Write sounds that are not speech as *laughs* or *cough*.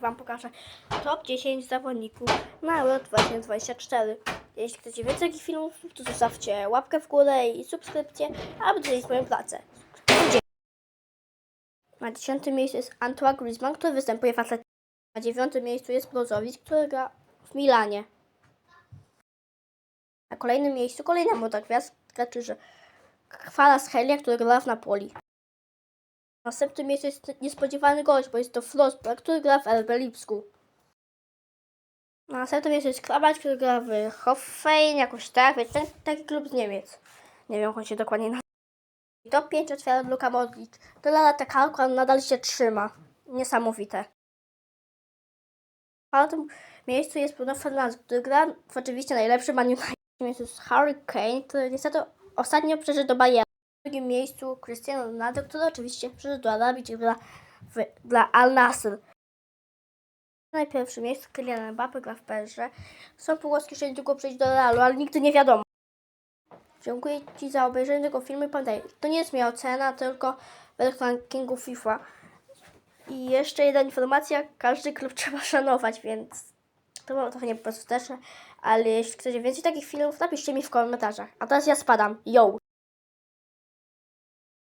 Wam pokażę top 10 zawodników na Euro 2024. Jeśli chcecie więcej takich filmów, to zostawcie łapkę w górę i subskrypcję, aby docenić moją pracę. Na 10 miejscu jest Antoine Griezmann, który występuje w Atletico. Na 9 miejscu jest Brozovic, który gra w Milanie. Na kolejnym miejscu kolejna młoda gwiazdka, czyli Chwala Schelia, który gra w Napoli. Na następnym miejscu jest niespodziewany gość, bo jest to Frostberg, który gra w RB Lipsku. Na następnym miejscu jest Krabacz, który gra w Hoffenheim, jakoś tak, więc ten, taki klub z Niemiec. Nie wiem, jak on się dokładnie nazywa. Top 5 otwiera Luka Modric. Tyle lat kalku, ale nadal się trzyma. Niesamowite. Na tym miejscu jest Bruno Fernandes, który gra w oczywiście najlepszy Man United. Jest Harry Kane, który niestety ostatnio przeszedł do Bayernu. Na drugim miejscu Cristiano Ronaldo, który oczywiście przyszedł do w, dla Al Nassr. Na pierwszym miejscu Kylian Mbappe gra w PSG. Są pogłoski, że niedługo przejść do Realu, ale nigdy nie wiadomo. Dziękuję Ci za obejrzenie tego filmu pamiętaj, to nie jest moja ocena, tylko według rankingu FIFA. I jeszcze jedna informacja, każdy klub *laughs* trzeba szanować, więc to było trochę nieposteczne, ale jeśli chcecie więcej takich filmów, napiszcie mi w komentarzach. A teraz ja spadam. Yo!